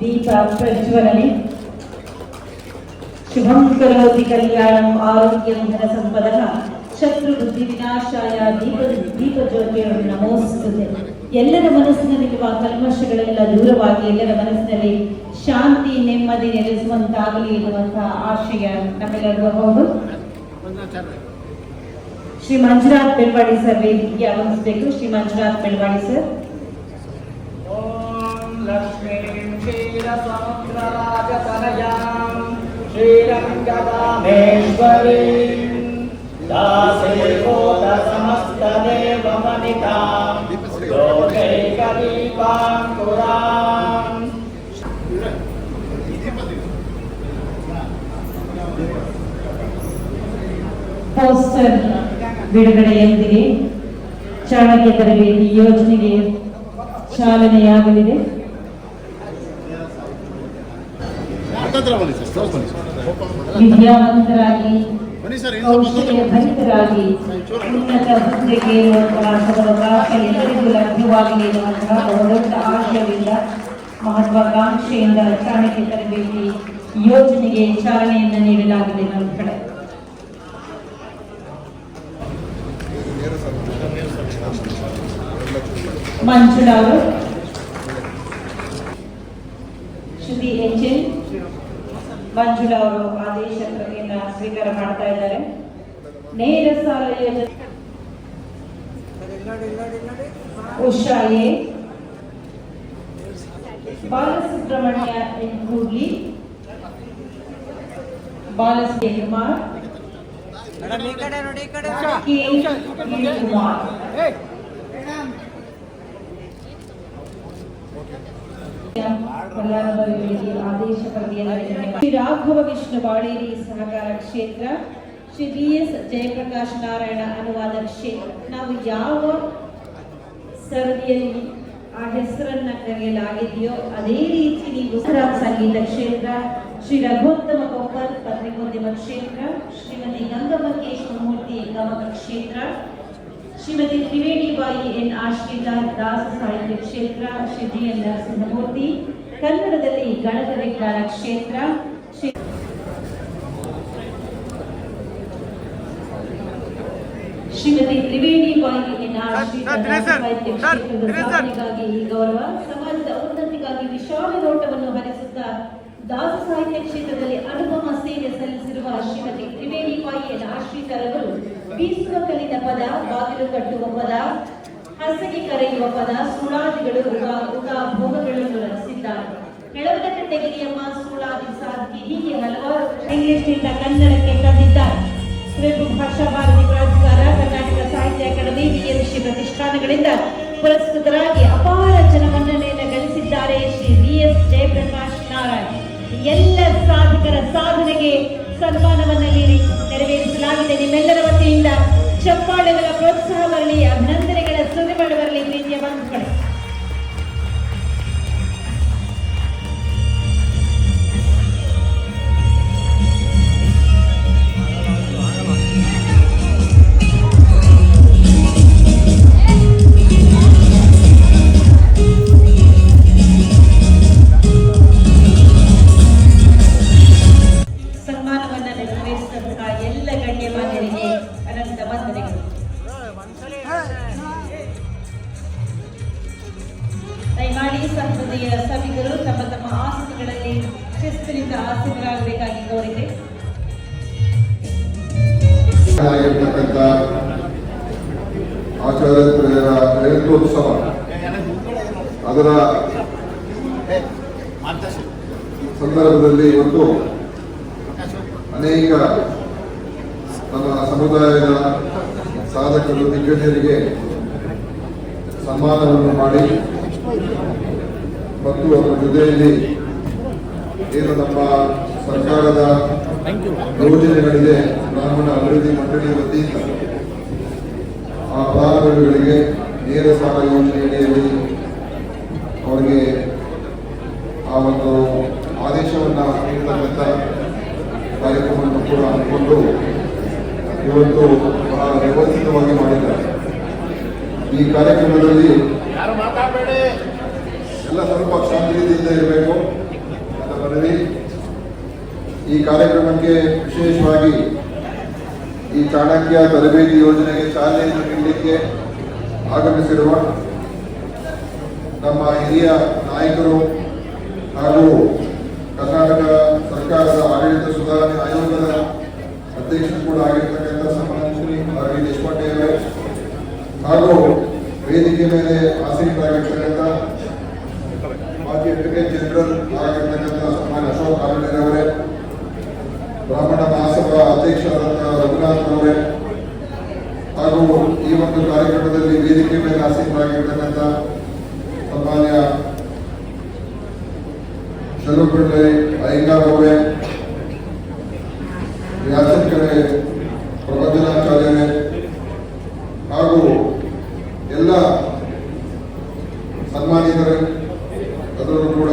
ದೀಪ ಪ್ರಜ್ವಲನೆ. ಶುಭಂ ಕರೋತಿ ಕಲ್ಯಾಣಂ ಆರೋಗ್ಯಂ ಧನ ಸಂಪದಃ. ಶತ್ರು ಬುದ್ಧಿ ವಿನಾಶಾಯ ದೀಪ ದೀಪ ಜ್ಯೋತಿಯನ್ನು ನಮೋಸ್ತುತೆ. ಎಲ್ಲರ ಮನಸ್ಸಿನಲ್ಲಿರುವ ಕಲ್ಮಶಗಳೆಲ್ಲ ದೂರವಾಗಿ ಎಲ್ಲರ ಮನಸ್ಸಿನಲ್ಲಿ ಶಾಂತಿ, ನೆಮ್ಮದಿ ನೆಲೆಸುವಂತಾಗಲಿ ಎನ್ನುವಂತಹ ಆಶಯ ನಮ್ಮೆಲ್ಲರಿಗೂ ಶ್ರೀ ಮಂಜುನಾಥ್ ಬೆಳ್ವಾಡಿ ಸರ್ ವೇದಿಕೆಗೆ ಆಗಮಿಸಬೇಕು. ಶ್ರೀ ಮಂಜುನಾಥ್ ಬೆಳ್ವಾಡಿ ಸರ್. श्रीरङ्गदामेश्वरीं दासीभूतसमस्तदेवमनितां लोकैकदीपाङ्कुराम् ಪೋಸ್ಟರ್ ಬಿಡುಗಡೆಯೊಂದಿಗೆ ಚಾಣಕ್ಯ ತರಬೇತಿ ಯೋಜನೆಗೆ ಚಾಲನೆಯಾಗಲಿದೆ ಹತ್ತತ್ರ ಬನ್ನಿ ಸರ್. ಕ್ಲೋಸ್ ಬನ್ನಿ ಸರ್. ವಿದ್ಯಾವಂತರಾಗಿ ಬನ್ನಿ ಸರ್ ಕೌಶಲ್ಯ ಭರಿತರಾಗಿ ಉನ್ನತ ಹುದ್ದೆಗೆ ಸದವಕಾಶ ಎಲ್ಲರಿಗೂ ಲಭ್ಯವಾಗಲಿ ಎನ್ನುವಂತಹ ಬಹುದೊಡ್ಡ ಆಶಯದಿಂದ ಮಹತ್ವಾಕಾಂಕ್ಷೆಯಿಂದ ಚಾಣಕ್ಯ ತರಬೇತಿ ಯೋಜನೆಗೆ ಚಾಲನೆಯನ್ನು ನೀಡಲಾಗಿದೆ ನಮ್ಮ ಕಡೆ. ಮಂಜುಳಾ ಅವರು ಮಂಜುಳಾ ಅವರು ಆದೇಶ ಪ್ರತಿಯನ್ನ ಸ್ವೀಕಾರ ಮಾಡ್ತಾ ಇದ್ದಾರೆ. ನೇರ ಸಾಲ ಯೋಜನೆ. Usha A Balasubramanya N Kudli. Balasubramanya Kumar madam ಈ ಕಡೆ ನೋಡಿ ಈ ಕಡೆ ಕೆ. ವಿ ಕುಮಾರ್. ಆದೇಶ ಶ್ರೀ ರಾಘವ ವಿಷ್ಣು ಬಾಳೇರಿ ಸಹಕಾರ ಕ್ಷೇತ್ರ, ಶ್ರೀ ಬಿ ಎಸ್ ಜಯಪ್ರಕಾಶ್ ನಾರಾಯಣ ಅನುವಾದ ಕ್ಷೇತ್ರ. ನಾವು ಯಾವ ಸರದಿಯಲ್ಲಿ ಆ ಹೆಸರನ್ನ ಕರೆಯಲಾಗಿದೆಯೋ ಅದೇ ರೀತಿ ನೀವು ಸಂಗೀತ ಕ್ಷೇತ್ರ, ಶ್ರೀ ರಘೋತ್ತಮ ಕೊಪ್ಪಲ್, ಪತ್ರಿಕೋದ್ಯಮ ಕ್ಷೇತ್ರ, ಶ್ರೀಮತಿ ಗಂಗಮ್ಮ ಮೂರ್ತಿ ಗಮಕ ಕ್ಷೇತ್ರ ಶ್ರೀಮತಿ ತ್ರಿವೇಣಿ ಬಾಯಿ ಎನ್ ಆಶ್ರಿತ ದಾಸ ಸಾಹಿತ್ಯ ಕ್ಷೇತ್ರ ಶ್ರೀ ಎನ್ ನರಸಿಂಹಮೂರ್ತಿ ಕನ್ನಡದಲ್ಲಿ ಗಣಿತ ವಿಜ್ಞಾನ ಕ್ಷೇತ್ರ ಶ್ರೀಮತಿ ತ್ರಿವೇಣಿ ಬಾಯಿ ಎನ್ ಆಶ್ರಿತ ದಾಸ ಸಾಹಿತ್ಯ ಕ್ಷೇತ್ರದ ಸಾಧನೆಗಾಗಿ ಈ ಗೌರವ ದಾಸ ಸಾಹಿತ್ಯ ಕ್ಷೇತ್ರದಲ್ಲಿ ಅನುಪಮ ಸೇವೆ ಸಲ್ಲಿಸಿರುವ ಶ್ರೀಮತಿ ತ್ರಿವೇಣಿ ಎನ್ ಆಶ್ರಿತರವರು ಬೀಸುವ ಕಲಿತ ಪದ, ಬಾಗಿಲು ಕಟ್ಟುವ ಪದ, ಹಸಗೆ ಕರೆಯುವ ಪದ, ಸುಳಾದಿಗಳು ಭೋಗಗಳನ್ನು ರಚಿಸಿದ್ದಾರೆ ಕೆಳಗಡೆ ತೆಗಿರಿಯಮ್ಮ ಸುಳಾದಿ ಸಾಧಿ ಹೀಗೆ ಹಲವಾರು ಇಂಗ್ಲಿಷ್ನಿಂದ ಕನ್ನಡಕ್ಕೆ ತಂದಿದ್ದಾರೆ ಕುವೆಂಪು ಭಾಷಾ ಭಾರತಿ ಪ್ರಾಧಿಕಾರ, ಕರ್ನಾಟಕ ಸಾಹಿತ್ಯ ಅಕಾಡೆಮಿ ವಿಎಂಶಿ ಪ್ರತಿಷ್ಠಾನಗಳಿಂದ ಪುರಸ್ಕೃತರಾಗಿ ಅಪಾರ ಜನಮನ್ನಣೆಯನ್ನು ಗಳಿಸಿದ್ದಾರೆ ಎಲ್ಲ ಸಾಧಕರ ಸಾಧನೆಗೆ ಸನ್ಮಾನವನ್ನು ನೀಡಿ ನೆರವೇರಿಸಲಾಗಿದೆ. ನಿಮ್ಮೆಲ್ಲರ ವತಿಯಿಂದ ಚಪ್ಪಾಳೆಗಳ ಪ್ರೋತ್ಸಾಹ ಬರಲಿ, ಅಭಿನಂದನೆಗಳ ಸುರಿಮಳೆ ಬರಲಿ, ಪ್ರೀತಿಯ ಬಂಧುಗಳೇ. ಆಚಾರ್ಯರ ಜಯಂತ್ಯೋತ್ಸವ ಅದರ ಸಂದರ್ಭದಲ್ಲಿ ಇವತ್ತು ಅನೇಕ ನಮ್ಮ ಸಮುದಾಯದ ಸಾಧಕರು, ದಿಗ್ಗಜರಿಗೆ ಸನ್ಮಾನವನ್ನು ಮಾಡಿ ಮತ್ತು ಅವರ ಜೊತೆಯಲ್ಲಿ ಏನು ನಮ್ಮ ಸರ್ಕಾರದ ಯೋಜನೆಗಳಿದೆ ಬ್ರಾಹ್ಮಣ ಅಭಿವೃದ್ಧಿ ಮಂಡಳಿ ವತಿಯಿಂದ ಆ ಫಲಾನುಭವಿಗಳಿಗೆ ನೇರ ಸಾಲ ಯೋಜನೆಯಡಿಯಲ್ಲಿ ಅವರಿಗೆ ಆ ಒಂದು ಆದೇಶವನ್ನು ನೀಡತಕ್ಕಂಥ ಕಾರ್ಯಕ್ರಮವನ್ನು ಕೂಡ ಅಂದ್ಕೊಂಡು ಇವತ್ತು ಬಹಳ ವ್ಯವಸ್ಥಿತವಾಗಿ ಮಾಡಿದ್ದಾರೆ. ಈ ಕಾರ್ಯಕ್ರಮದಲ್ಲಿ ಎಲ್ಲ ಸ್ವಲ್ಪ ಶಾಂತಿಯಿಂದ ಇರಬೇಕು. ಅಂತ ಈ ಕಾರ್ಯಕ್ರಮಕ್ಕೆ ವಿಶೇಷವಾಗಿ ಈ ಚಾಣಕ್ಯ ತರಬೇತಿ ಯೋಜನೆಗೆ ಚಾಲನೆಯನ್ನು ನೀಡಲಿಕ್ಕೆ ಆಗಮಿಸಿರುವ ನಮ್ಮ ಹಿರಿಯ ನಾಯಕರು ಹಾಗೂ ಕರ್ನಾಟಕ ಸರ್ಕಾರದ ಆಡಳಿತ ಸುಧಾರಣೆ ಆಯೋಗದ ಅಧ್ಯಕ್ಷರು ಕೂಡ ಆಗಿರ್ತಕ್ಕಂಥ ಸನ್ಮಾನ್ಯ ಶ್ರೀ ಆರ್ ದೇಶಪಾಂಡೆ ಅವರೇ ಹಾಗೂ ವೇದಿಕೆ ಮೇಲೆ ಆಸೀನರಾಗಿರ್ತಕ್ಕಂಥ ಮಾಜಿ ಅಡ್ವೊಕೇಟ್ ಜನರಲ್ ಆಗಿರ್ತಕ್ಕಂಥ ಸನ್ಮಾನ್ಯ ಅಶೋಕ್ ಅವರೇ ಬ್ರಾಹ್ಮಣ ಮಹಾಸಭಾ ಅಧ್ಯಕ್ಷರಾದಂತಹ ರಘುನಾಥ್ ಅವರೇ ಹಾಗೂ ಈ ಒಂದು ಕಾರ್ಯಕ್ರಮದಲ್ಲಿ ವೇದಿಕೆ ಮೇಲೆ ಆಸೀನರಾಗಿರ್ತಕ್ಕಂಥ ಸನ್ಮಾನ್ಯ ಶರೂಪಳ್ಳಿ ಅಯ್ಯಂಗಾರ್ ಅವರೇ ಕಡೆ ಪ್ರಬಂಧನಾಚಾರ್ಯರೇ ಹಾಗೂ ಎಲ್ಲ ಸನ್ಮಾನಿತರು ಅದರಲ್ಲೂ ಕೂಡ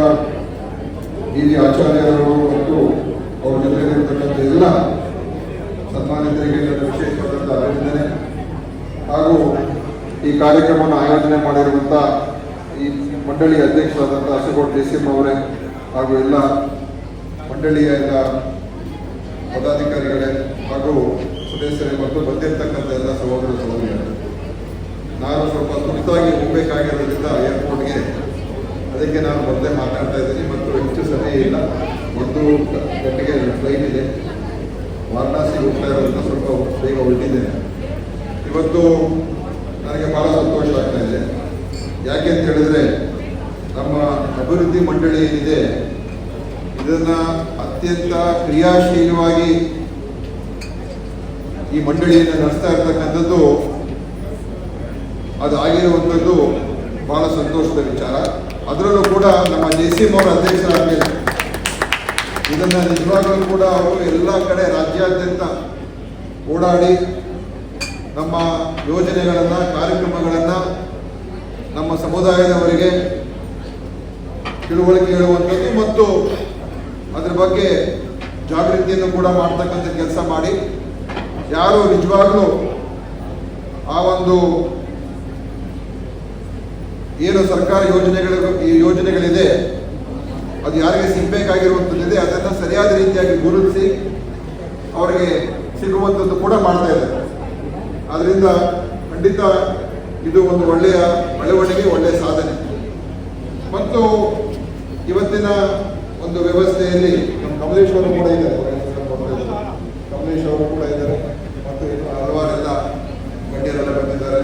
ಹಿರಿಯ ಆಚಾರ್ಯರು ಮತ್ತು ಅವ್ರ ಜೊತೆಗಿರ್ತಕ್ಕಂಥ ಎಲ್ಲ ಸನ್ಮಾನಿತರಿಗೆ ವಿಶೇಷವಾದಂಥ ಅಭಿನಂದನೆ. ಹಾಗೂ ಈ ಕಾರ್ಯಕ್ರಮವನ್ನು ಆಯೋಜನೆ ಮಾಡಿರುವಂಥ ಈ ಮಂಡಳಿಯ ಅಧ್ಯಕ್ಷರಾದಂಥ ಅಶೋಕ್ ಸಿ ಅವರೇ ಹಾಗೂ ಎಲ್ಲ ಮಂಡಳಿಯ ಎಲ್ಲ ಪದಾಧಿಕಾರಿಗಳೇ ಹಾಗೂ ಸದಸ್ಯರೇ ಮತ್ತು ಬಂದಿರತಕ್ಕಂಥ ಎಲ್ಲ ಸಹೋದರ ಸಹೋದರಿಯರು, ನಾನು ಸ್ವಲ್ಪ ತುರ್ತಾಗಿ ಹೋಗಬೇಕಾಗಿರೋದ್ರಿಂದ ಏರ್ಪೋರ್ಟ್ಗೆ ಅದಕ್ಕೆ ನಾನು ಮೊದಲೇ ಮಾತಾಡ್ತಾ ಇದ್ದೀನಿ. ಮತ್ತು ಹೆಚ್ಚು ಸಮಯ ಇಲ್ಲ. ಒಂದು ಗಂಟೆಗೆ ಫ್ಲೈಟ್ ಇದೆ. ವಾರಣಾಸಿ ಹೋಗ್ತಾ ಇರೋದ್ರಿಂದ ಸ್ವಲ್ಪ ಬೇಗ ಹೊರಟಿದ್ದೇನೆ. ಇವತ್ತು ನನಗೆ ಬಹಳ ಸಂತೋಷ ಆಗ್ತಾ ಇದೆ. ಯಾಕೆ ಅಂತ ಹೇಳಿದ್ರೆ, ನಮ್ಮ ಅಭಿವೃದ್ಧಿ ಮಂಡಳಿ ಏನಿದೆ, ಇದನ್ನ ಅತ್ಯಂತ ಕ್ರಿಯಾಶೀಲವಾಗಿ ಈ ಮಂಡಳಿಯನ್ನು ನಡೆಸ್ತಾ ಇರ್ತಕ್ಕಂಥದ್ದು, ಅದು ಆಗಿರುವಂಥದ್ದು ಬಹಳ ಸಂತೋಷದ ವಿಚಾರ. ಅದರಲ್ಲೂ ಕೂಡ ನಮ್ಮ ಜೆ ಸಿ ಎಂ ಅವರ ಅಧ್ಯಕ್ಷರಾಗಬೇಕು ಇದನ್ನು ನಿಜವಾಗಲೂ ಕೂಡ ಅವರು ಎಲ್ಲ ಕಡೆ ರಾಜ್ಯಾದ್ಯಂತ ಓಡಾಡಿ ನಮ್ಮ ಯೋಜನೆಗಳನ್ನು, ಕಾರ್ಯಕ್ರಮಗಳನ್ನು ನಮ್ಮ ಸಮುದಾಯದವರಿಗೆ ತಿಳುವಳಿಕೆ ಹೇಳುವಂಥದ್ದು ಮತ್ತು ಅದರ ಬಗ್ಗೆ ಜಾಗೃತಿಯನ್ನು ಕೂಡ ಮಾಡ್ತಕ್ಕಂಥ ಕೆಲಸ ಮಾಡಿ. ಯಾರು ನಿಜವಾಗ್ಲೂ ಆ ಒಂದು ಏನು ಸರ್ಕಾರಿ ಯೋಜನೆಗಳು, ಈ ಯೋಜನೆಗಳಿದೆ, ಅದು ಯಾರಿಗೆ ಸಿಗಬೇಕಾಗಿರುವಂಥದ್ದಿದೆ, ಅದನ್ನು ಸರಿಯಾದ ರೀತಿಯಾಗಿ ಗುರುತಿಸಿ, ಅವರಿಗೆ ಸಿಗುವಂಥದ್ದು ಕೂಡ ಮಾಡ್ತಾ ಇದ್ದಾರೆ. ಆದ್ದರಿಂದ ಖಂಡಿತ ಇದು ಒಂದು ಒಳ್ಳೆಯ ಬೆಳವಣಿಗೆ ಒಳ್ಳೆಯ ಸಾಧನೆ. ಮತ್ತು ಇವತ್ತಿನ ಒಂದು ವ್ಯವಸ್ಥೆಯಲ್ಲಿ ನಮ್ಮ ಕಮಲೇಶ್ವರ ಕೂಡ ಇದ್ದಾರೆ. ಕಮಲೇಶ್ ಅವರು ಕೂಡ ಇದ್ದಾರೆ. ಮತ್ತು ಇನ್ನು ಹಲವಾರೆಲ್ಲ ಗಣ್ಯರೆಲ್ಲ ಬಂದಿದ್ದಾರೆ.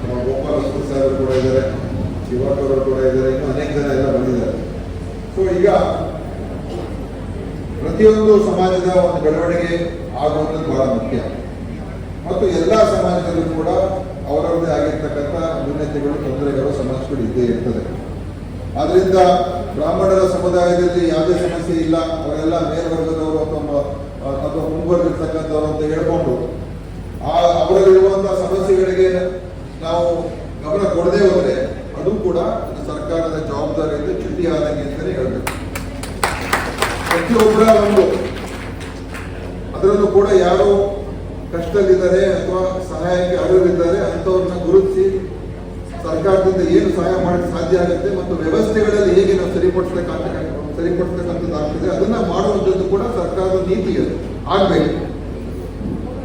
ನಮ್ಮ ಗೋಪಾಲ ಸರ್ ಕೂಡ ಇದ್ದಾರೆ. ಅವರು ಕೂಡ ಇದ್ದಾರೆ. ಇನ್ನು ಅನೇಕ ಜನ ಎಲ್ಲ ಬಂದಿದ್ದಾರೆ. ಸೊ ಈಗ ಪ್ರತಿಯೊಂದು ಸಮಾಜದ ಒಂದು ಬೆಳವಣಿಗೆ ಆಗುವಂಥದ್ದು ಬಹಳ ಮುಖ್ಯ. ಸಮಾಜದಲ್ಲೂ ಕೂಡ ಅವರವರದೇ ಆಗಿರ್ತಕ್ಕಂಥ ನ್ಯೂನತೆಗಳು, ತೊಂದರೆಗಳು ಸಮಸ್ಯೆಗಳು ಇದ್ದೇ ಇರ್ತದೆ. ಆದ್ರಿಂದ ಬ್ರಾಹ್ಮಣರ ಸಮುದಾಯದಲ್ಲಿ ಯಾವುದೇ ಸಮಸ್ಯೆ ಇಲ್ಲ, ಅವರೆಲ್ಲ ಮೇಲ್ವರ್ಗದವರು ಅಥವಾ ಅಥವಾ ಮುಂಬರ್ಗಿರ್ತಕ್ಕಂಥವ್ರು ಅಂತ ಹೇಳ್ಕೊಂಡು, ಆ ಅವರಲ್ಲಿರುವಂತಹ ಸಮಸ್ಯೆಗಳಿಗೆ ನಾವು ಗಮನ ಕೊಡದೇ ಹೋದರೆ ಅದು ಕೂಡ ಸರ್ಕಾರದ ಜವಾಬ್ದಾರಿಯಿಂದ ಚುಟ್ಟಿ ಆದಂಗೆ ಅಂತಲೇ ಹೇಳ್ಬೇಕು. ಪ್ರತಿಯೊಬ್ಬರ ಒಂದು, ಅದರಲ್ಲೂ ಕೂಡ ಯಾರು ಕಷ್ಟದಲ್ಲಿದ್ದಾರೆ ಅಥವಾ ಸಹಾಯಕ್ಕೆ ಅರ್ಹರಿದ್ದಾರೆ, ಅಂಥವ್ರನ್ನ ಗುರುತಿಸಿ ಸರ್ಕಾರದಿಂದ ಏನು ಸಹಾಯ ಮಾಡಕ್ಕೆ ಸಾಧ್ಯ ಆಗುತ್ತೆ ಮತ್ತು ವ್ಯವಸ್ಥೆಗಳಲ್ಲಿ ಹೇಗೆ ನಾವು ಸರಿಪಡಿಸ್ಬೇಕಾಗ್ತ ಸರಿಪಡಿಸ್ತಕ್ಕಂಥದ್ದಾಗ್ತದೆ ಅದನ್ನ ಮಾಡುವಂಥದ್ದು ಕೂಡ ಸರ್ಕಾರದ ನೀತಿ ಆಗ್ಬೇಕು.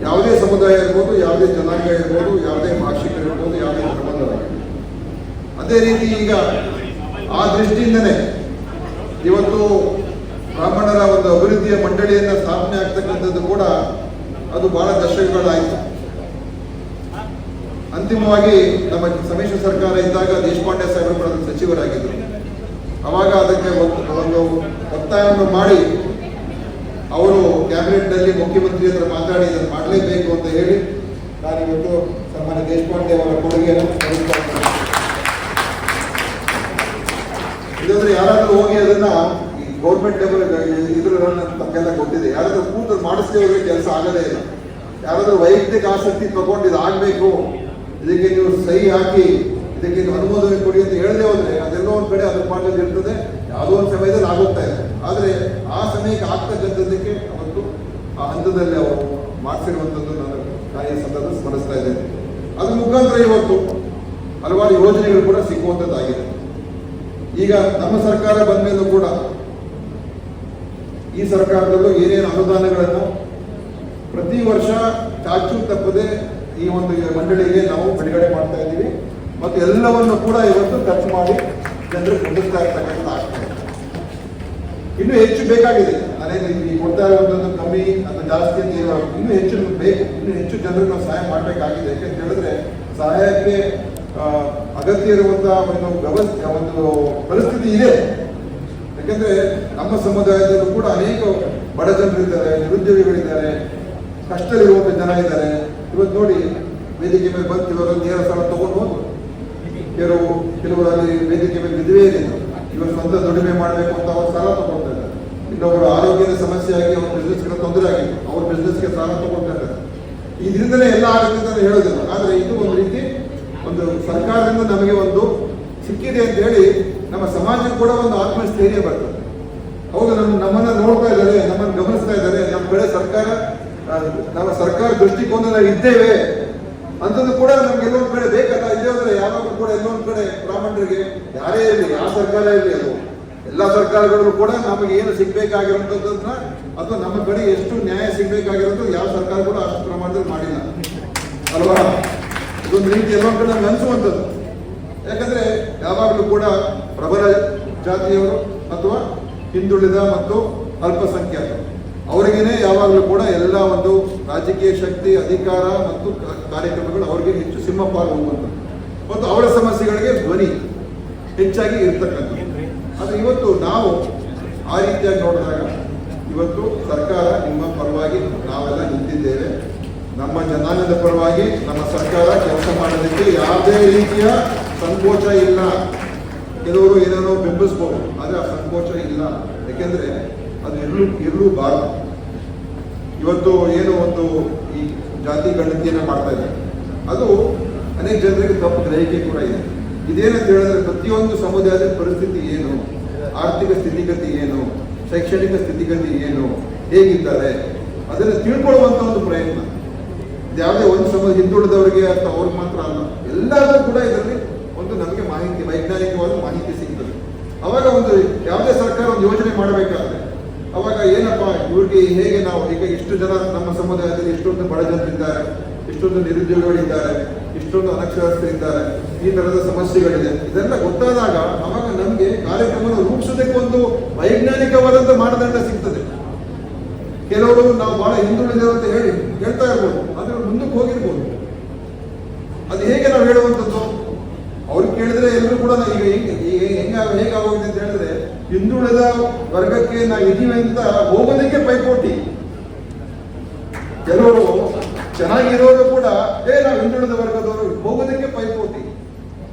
ಯಾವುದೇ ಸಮುದಾಯ ಇರ್ಬೋದು, ಯಾವುದೇ ಜನಾಂಗ ಇರ್ಬೋದು, ಯಾವುದೇ ಭಾಷಿಕರು ಇರ್ಬೋದು, ಯಾವುದೇ ಸಂಬಂಧವಾಗಿರ್ಬೋದು ಅದೇ ರೀತಿ ಈಗ ಆ ದೃಷ್ಟಿಯಿಂದನೇ ಇವತ್ತು ಬ್ರಾಹ್ಮಣರ ಒಂದು ಅಭಿವೃದ್ಧಿಯ ಮಂಡಳಿಯನ್ನ ಸ್ಥಾಪನೆ ಆಗ್ತಕ್ಕಂಥದ್ದು ಕೂಡ ಅದು ಬಹಳ ದಶಕಗಳಾಯಿತು. ಅಂತಿಮವಾಗಿ ನಮ್ಮ ಸಮ್ಮಿಶ್ರ ಸರ್ಕಾರ ಇದ್ದಾಗ ದೇಶಪಾಂಡೆ ಸಾಹೇಬರು ಕೂಡ ಸಚಿವರಾಗಿದ್ದರು ಅವಾಗ ಅದಕ್ಕೆ ಒಂದು ಒತ್ತಾಯವನ್ನು ಮಾಡಿ ಅವರು ಕ್ಯಾಬಿನೆಟ್ನಲ್ಲಿ ಮುಖ್ಯಮಂತ್ರಿ ಹತ್ರ ಮಾತಾಡಿ ಇದನ್ನು ಮಾಡಲೇಬೇಕು ಅಂತ ಹೇಳಿ ನಾನು ಇವತ್ತು ಸನ್ಮಾನ್ಯ ದೇಶಪಾಂಡೆ ಅವರ ಕೊಡುಗೆಯನ್ನು ಇದಂದ್ರೆ ಯಾರಾದ್ರೂ ಹೋಗಿ ಅದನ್ನ ಗೌರ್ಮೆಂಟ್ ಲೆವೆಲ್ ಇದ್ರ ತಮಗೆಲ್ಲ ಗೊತ್ತಿದೆ. ಯಾರಾದರೂ ಕೂತು ಮಾಡಿಸದೆ ಹೋಗಿ ಕೆಲಸ ಆಗದೇ ಇಲ್ಲ. ಯಾರಾದರೂ ವೈಯಕ್ತಿಕ ಆಸಕ್ತಿ ತಗೊಂಡು ಇದಾಗಬೇಕು. ಇದಕ್ಕೆ ನೀವು ಸಹಿ ಹಾಕಿ, ಇದಕ್ಕೆ ನೀವು ಅನುಮೋದನೆ ಕೊಡಿ ಅಂತ ಹೇಳದೆ ಹೋದ್ರೆ ಅದೆಲ್ಲೋ ಒಂದು ಕಡೆ ಅದರ ಪಾಠದಲ್ಲಿ ಇರ್ತದೆ, ಯಾವುದೋ ಒಂದು ಸಮಯದಲ್ಲಿ ಆಗೋಗ್ತಾ ಇದೆ ಆದರೆ ಆ ಸಮಯಕ್ಕೆ ಆಗ್ತಕ್ಕಂಥದ್ದಕ್ಕೆ ಅವತ್ತು ಆ ಹಂತದಲ್ಲಿ ಅವರು ಮಾಡಿಸಿರುವಂಥದ್ದು ನಾನು ತಾಯಿ ಸಂದರ್ಭ ಸ್ಮರಿಸ್ತಾ ಇದ್ದೇನೆ. ಅದ್ರ ಮುಖಾಂತರ ಇವತ್ತು ಹಲವಾರು ಯೋಜನೆಗಳು ಕೂಡ ಸಿಕ್ಕುವಂಥದ್ದಾಗಿದೆ. ಈಗ ನಮ್ಮ ಸರ್ಕಾರ ಬಂದ ಮೇಲೂ ಕೂಡ ಈ ಸರ್ಕಾರದಲ್ಲೂ ಏನೇನು ಅನುದಾನಗಳನ್ನು ಪ್ರತಿ ವರ್ಷ ಚಾಚು ತಪ್ಪದೆ ಈ ಒಂದು ಮಂಡಳಿಗೆ ನಾವು ಬಿಡುಗಡೆ ಮಾಡ್ತಾ ಇದ್ದೀವಿ. ಮತ್ತು ಎಲ್ಲವನ್ನು ಕೂಡ ಇವತ್ತು ಖರ್ಚು ಮಾಡಿ ಜನರು ಮುಟ್ಟಿಸ್ತಾ ಇರ್ತಕ್ಕಂಥ ಆಗ್ತಾ ಇದೆ. ಇನ್ನೂ ಹೆಚ್ಚು ಬೇಕಾಗಿದೆ. ಅದೇ ಈ ಕೊಡ್ತಾ ಇರುವಂಥದ್ದು ಕಮ್ಮಿ ಅಥವಾ ಜಾಸ್ತಿ ಅಂತ ಇನ್ನೂ ಹೆಚ್ಚು ಬೇಕು. ಇನ್ನೂ ಹೆಚ್ಚು ಜನರು ನಾವು ಸಹಾಯ ಮಾಡಬೇಕಾಗಿದೆ. ಯಾಕೆಂತ ಹೇಳಿದ್ರೆ, ಸಹಾಯಕ್ಕೆ ಅಗತ್ಯ ಇರುವಂತಹ ಒಂದು ವ್ಯವಸ್ಥೆ, ಒಂದು ಪರಿಸ್ಥಿತಿ ಇದೆ. ಯಾಕಂದ್ರೆ ನಮ್ಮ ಸಮುದಾಯದಲ್ಲೂ ಕೂಡ ಅನೇಕ ಬಡ ಜನರಿದ್ದಾರೆ, ನಿರುದ್ಯೋಗಿಗಳಿದ್ದಾರೆ, ಕಷ್ಟದಲ್ಲಿರುವಂಥ ಜನ ಇದ್ದಾರೆ. ಇವತ್ತು ನೋಡಿ, ವೇದಿಕೆ ಮೇಲೆ ಕೆಲವರು ನೇರ ಸಾಲ ತಗೊಂಡು ಹೋದ್ರು ಕೆಲವು, ಕೆಲವರು ಅಲ್ಲಿ ವೇದಿಕೆ ಮೇಲೆ ವಿಧವೇ ಇಲ್ಲ ಇವರು ಸ್ವಂತ ದುಡಿಮೆ ಮಾಡಬೇಕು ಅಂತ ಅವ್ರು ಸಾಲ ತಗೊಳ್ತಾ ಇದ್ದಾರೆ. ಇನ್ನೊಬ್ಬರು ಆರೋಗ್ಯದ ಸಮಸ್ಯೆ ಆಗಿ ಅವ್ರ ಬಿಸ್ನೆಸ್ಗೆ ತೊಂದರೆ ಆಗಿ ಅವ್ರ ಬಿಸ್ನೆಸ್ಗೆ ಸಾಲ ತಗೊಳ್ತಾ ಇದರಿಂದಲೇ ಎಲ್ಲ ಆಗುತ್ತೆ ಅಂತ ಹೇಳೋದಿಲ್ಲ. ಆದರೆ ಇದು ಒಂದು ರೀತಿ ಒಂದು ಸರ್ಕಾರದಿಂದ ನಮಗೆ ಒಂದು ಸಿಕ್ಕಿದೆ ಅಂತ ಹೇಳಿ ನಮ್ಮ ಸಮಾಜಕ್ಕೆ ಕೂಡ ಒಂದು ಆತ್ಮಸ್ಥೈರ್ಯ ಬರ್ತದೆ. ಹೌದು ನಮ್ಮ ನಮ್ಮನ್ನ ನೋಡ್ತಾ ಇದ್ದಾರೆ, ನಮ್ಮನ್ನು ಗಮನಿಸ್ತಾ ಇದ್ದಾರೆ. ನಮ್ಮ ಕಡೆ ಸರ್ಕಾರ ನಮ್ಮ ಸರ್ಕಾರ ದೃಷ್ಟಿಕೋನದಲ್ಲಿ ಇದ್ದೇವೆ ಅಂತದ್ದು ಕೂಡ ನಮ್ಗೆ ಎಲ್ಲೊಂದು ಕಡೆ ಬೇಕಲ್ಲ, ಇಲ್ಲೇ ಹೋದ್ರೆ ಯಾವಾಗಲೂ ಕೂಡ ಎಲ್ಲೊಂದು ಕಡೆ ಬ್ರಾಹ್ಮಣರಿಗೆ ಯಾರೇ ಇರಲಿ, ಯಾವ ಸರ್ಕಾರ ಇರಲಿ ಅದು. ಎಲ್ಲ ಸರ್ಕಾರಗಳು ಕೂಡ ನಮಗೆ ಏನು ಸಿಗ್ಬೇಕಾಗಿರುವಂತದ್ದನ್ನ ಅಥವಾ ನಮ್ಮ ಕಡೆ ಎಷ್ಟು ನ್ಯಾಯ ಸಿಗ್ಬೇಕಾಗಿರೋದು ಯಾವ ಸರ್ಕಾರ ಕೂಡ ಅಷ್ಟು ಪ್ರಮಾಣದಲ್ಲಿ ಮಾಡಿಲ್ಲ. ಅಲ್ವಾ? ಇದೊಂದು ರೀತಿ ಎಲ್ಲೊಂದ್ ಕಡೆ ನಮ್ಗೆ ಅನಿಸುವಂಥದ್ದು. ಯಾಕಂದ್ರೆ ಯಾವಾಗಲೂ ಕೂಡ ಪ್ರಬಲ ಜಾತಿಯವರು ಅಥವಾ ಹಿಂದುಳಿದ ಮತ್ತು ಅಲ್ಪಸಂಖ್ಯಾತರು. ಅವರಿಗೇನೆ ಯಾವಾಗಲೂ ಕೂಡ ಎಲ್ಲ ಒಂದು ರಾಜಕೀಯ ಶಕ್ತಿ, ಅಧಿಕಾರ ಮತ್ತು ಕಾರ್ಯಕ್ರಮಗಳು ಅವರಿಗೆ ಹೆಚ್ಚು ಸಿಂಹಪಾಲು ಹೋಗುವಂಥದ್ದು ಮತ್ತು ಅವರ ಸಮಸ್ಯೆಗಳಿಗೆ ಧ್ವನಿ ಹೆಚ್ಚಾಗಿ ಇರ್ತಕ್ಕಂಥದ್ದು. ಆದರೆ ಇವತ್ತು ನಾವು ಆ ರೀತಿಯಾಗಿ ನೋಡಿದಾಗ ಇವತ್ತು ಸರ್ಕಾರ ನಿಮ್ಮ ಪರವಾಗಿ ನಾವೆಲ್ಲ ನಿಂತಿದ್ದೇವೆ. ನಮ್ಮ ಜನಾಂಗದ ಪರವಾಗಿ ನಮ್ಮ ಸರ್ಕಾರ ಕೆಲಸ ಮಾಡೋದಕ್ಕೆ ಯಾವುದೇ ರೀತಿಯ ಸಂಕೋಚ ಇಲ್ಲ. ಕೆಲವರು ಏನೇನೋ ಬೆಂಬಲಿಸ್ಬೋದು, ಆದರೆ ಆ ಸಂಕೋಚ ಇಲ್ಲ. ಯಾಕೆಂದ್ರೆ ಅದು ಇರಲು ಇರಲೂಬಾರದು ಇವತ್ತು ಏನು ಒಂದು ಈ ಜಾತಿ ಗಣತಿಯನ್ನು ಮಾಡ್ತಾ ಇದೆ. ಅದು ಅನೇಕ ಜನರಿಗೆ ತಪ್ಪು ಗ್ರಹಿಕೆ ಕೂಡ ಇದೆ. ಇದೇನಂತ ಹೇಳಿದ್ರೆ ಪ್ರತಿಯೊಂದು ಸಮುದಾಯದ ಪರಿಸ್ಥಿತಿ ಏನು? ಆರ್ಥಿಕ ಸ್ಥಿತಿಗತಿ ಏನು? ಶೈಕ್ಷಣಿಕ ಸ್ಥಿತಿಗತಿ ಏನು? ಹೇಗಿದ್ದಾರೆ? ಅದನ್ನು ತಿಳ್ಕೊಳ್ಳುವಂತ ಒಂದು ಪ್ರಯತ್ನ. ಯಾವುದೇ ಒಂದು ಸಮುದಾಯ ಹಿಂದುಳಿದವರಿಗೆ ಅಂತ ಅವ್ರಿಗೆ ಮಾತ್ರ ಅಲ್ಲ. ಎಲ್ಲರಿಗೂ ಕೂಡ ಇದರಲ್ಲಿ ಒಂದು ನಮಗೆ ಮಾಹಿತಿ, ವೈಜ್ಞಾನಿಕವಾದ ಮಾಹಿತಿ ಸಿಗ್ತದೆ. ಅವಾಗ ಒಂದು ಯಾವುದೇ ಸರ್ಕಾರ ಒಂದು ಯೋಜನೆ ಮಾಡಬೇಕಾದ್ರೆ ಅವಾಗ ಏನಪ್ಪ, ಇವ್ರಿಗೆ ಹೇಗೆ ನಾವು, ಈಗ ಇಷ್ಟು ಜನ ನಮ್ಮ ಸಮುದಾಯದಲ್ಲಿ ಇಷ್ಟೊಂದು ಬಡ ಜನರಿದ್ದಾರೆ ಇಷ್ಟೊಂದು ನಿರುದ್ಯೋಗಿಗಳಿದ್ದಾರೆ, ಇಷ್ಟೊಂದು ಅನಕ್ಷರಸ್ಥರಿದ್ದಾರೆ, ಈ ತರದ ಸಮಸ್ಯೆಗಳಿದೆ. ಇದೆಲ್ಲ ಗೊತ್ತಾದಾಗ ಅವಾಗ ನಮಗೆ ಕಾರ್ಯಕ್ರಮ ರೂಪಿಸೋದಕ್ಕೆ ಒಂದು ವೈಜ್ಞಾನಿಕವಾದಂತ ಮಾನದಂಡ ಸಿಗ್ತದೆ. ಕೆಲವರು ನಾವು ಬಹಳ ಹಿಂದುಳಿದೇವೆ ಅಂತ ಹೇಳಿ ಹೇಳ್ತಾ ಇರ್ಬೋದು, ಆದ್ರೆ ಮುಂದಕ್ಕೆ ಹೋಗಿರ್ಬೋದು. ಅದು ಹೇಗೆ ನಾವು ಅವ್ರು ಕೇಳಿದ್ರೆ ಎಲ್ಲರೂ ಕೂಡ ನಾವು ಈಗ ಹೆಂಗೆ ಹೆಂಗ ಹೇಗಾಗೋಗಿದೆ ಅಂತ ಹೇಳಿದ್ರೆ, ಹಿಂದುಳಿದ ವರ್ಗಕ್ಕೆ ನಾವು ಇದೀವಿ ಅಂತ ಹೋಗೋದಕ್ಕೆ ಪೈಪೋಟಿ. ಕೆಲವರು ಚೆನ್ನಾಗಿರೋರು ಕೂಡ, ಏ, ನಾವು ಹಿಂದುಳಿದ ವರ್ಗದವರು, ಹೋಗೋದಕ್ಕೆ ಪೈಪೋಟಿ.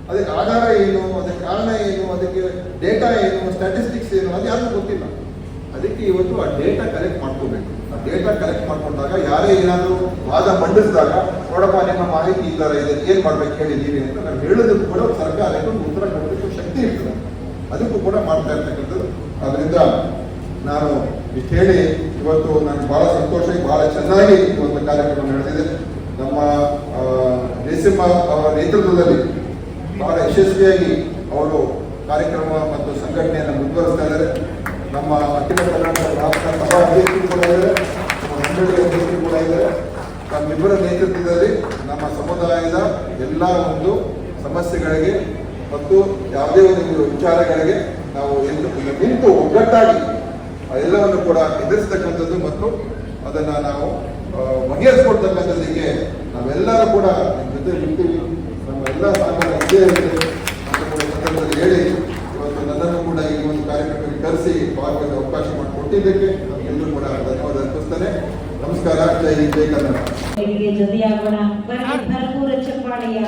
ಅದಕ್ಕೆ ಆಧಾರ ಏನು ಅದಕ್ಕೆ ಕಾರಣ ಏನು, ಅದಕ್ಕೆ ಡೇಟಾ ಏನು ಸ್ಟ್ಯಾಟಿಸ್ಟಿಕ್ಸ್ ಏನು ಅದು ಯಾರಿಗೂ ಗೊತ್ತಿಲ್ಲ. ಅದಕ್ಕೆ ಇವತ್ತು ಆ ಡೇಟಾ ಕಲೆಕ್ಟ್ ಮಾಡ್ಕೋಬೇಕು. ಡೇಟಾ ಕಲೆಕ್ಟ್ ಮಾಡ್ಕೊಂಡಾಗ ಯಾರೇ ಏನಾದರೂ ವಾದ ಮಂಡಿಸಿದಾಗ ನೋಡಪ್ಪ ನಿಮ್ಮ ಮಾಹಿತಿ ಇದ್ದಾರೆ ಇದೆ ಏನು ಮಾಡ್ಬೇಕು ಹೇಳಿ ಅಂತ ನಾವು ಹೇಳೋದಕ್ಕೂ ಕೂಡ ಸರ್ಕಾರಕ್ಕೆ ಉತ್ತರ ಕೊಡೋದಕ್ಕೆ ಶಕ್ತಿ ಇರ್ತದೆ. ಅದಕ್ಕೂ ಕೂಡ ಮಾಡ್ತಾ ಇರ್ತಕ್ಕಂಥದ್ದು. ಅದರಿಂದ ನಾನು ಇಷ್ಟು ಹೇಳಿ ಇವತ್ತು ನಾನು ಬಹಳ ಸಂತೋಷ ಬಹಳ ಚೆನ್ನಾಗಿ ಒಂದು ಕಾರ್ಯಕ್ರಮ ನಡೆದಿದೆ. ನಮ್ಮ ನರಸಿಂಹ ಅವರ ನೇತೃತ್ವದಲ್ಲಿ ಬಹಳ ಯಶಸ್ವಿಯಾಗಿ ಅವರು ಕಾರ್ಯಕ್ರಮ ಮತ್ತು ಸಂಘಟನೆಯನ್ನು ಮುಂದುವರಿಸ್ತಾ ಇದ್ದಾರೆ. ನಮ್ಮ ಅಖಿಲ ಕರ್ನಾಟಕ ರಾಷ್ಟ್ರ ಸಭಾ ಕೂಡ ಇದ್ದಾರೆ, ನಮ್ಮ ಮಂಡಳಿ ಅಧ್ಯಕ್ಷರು ಕೂಡ ಇದ್ದಾರೆ. ನಮ್ಮಿಬ್ಬರ ನೇತೃತ್ವದಲ್ಲಿ ನಮ್ಮ ಸಮುದಾಯದ ಎಲ್ಲ ಒಂದು ಸಮಸ್ಯೆಗಳಿಗೆ ಮತ್ತು ಯಾವುದೇ ಒಂದು ವಿಚಾರಗಳಿಗೆ ನಾವು ಎಂದು ನಿಂತು ಒಗ್ಗಟ್ಟಾಗಿ ಎಲ್ಲವನ್ನು ಕೂಡ ಎದುರಿಸ್ತಕ್ಕಂಥದ್ದು ಮತ್ತು ಅದನ್ನು ನಾವು ಬಗೆಹರಿಸ್ಕೊಡ್ತಕ್ಕಂಥದ್ದಕ್ಕೆ ನಾವೆಲ್ಲರೂ ಕೂಡ ಜೊತೆ ಬಿಟ್ಟಿವಿ ನಮ್ಮ ಎಲ್ಲ ಸಾಮಾನ್ಯ ಹೇಳಿ ಇವತ್ತು ನನ್ನನ್ನು ಕೂಡ ಈ ಒಂದು ಕಾರ್ಯಕ್ರಮಕ್ಕೆ ಕರೆಸಿ ಭಾಗದ ಅವಕಾಶ ಮಾಡಿಕೊಟ್ಟಿದ್ದಕ್ಕೆ ನಮಗೆಲ್ಲರೂ ಕೂಡ ಧನ್ಯವಾದ ಅರ್ಪಿಸ್ತಾನೆ. ನಮಸ್ಕಾರ ಜೈ ಜೈ ಕನ್ನಡ. ಜೊತೆಯಾಗೋಣ. ಚಪ್ಪಾಳೆಯ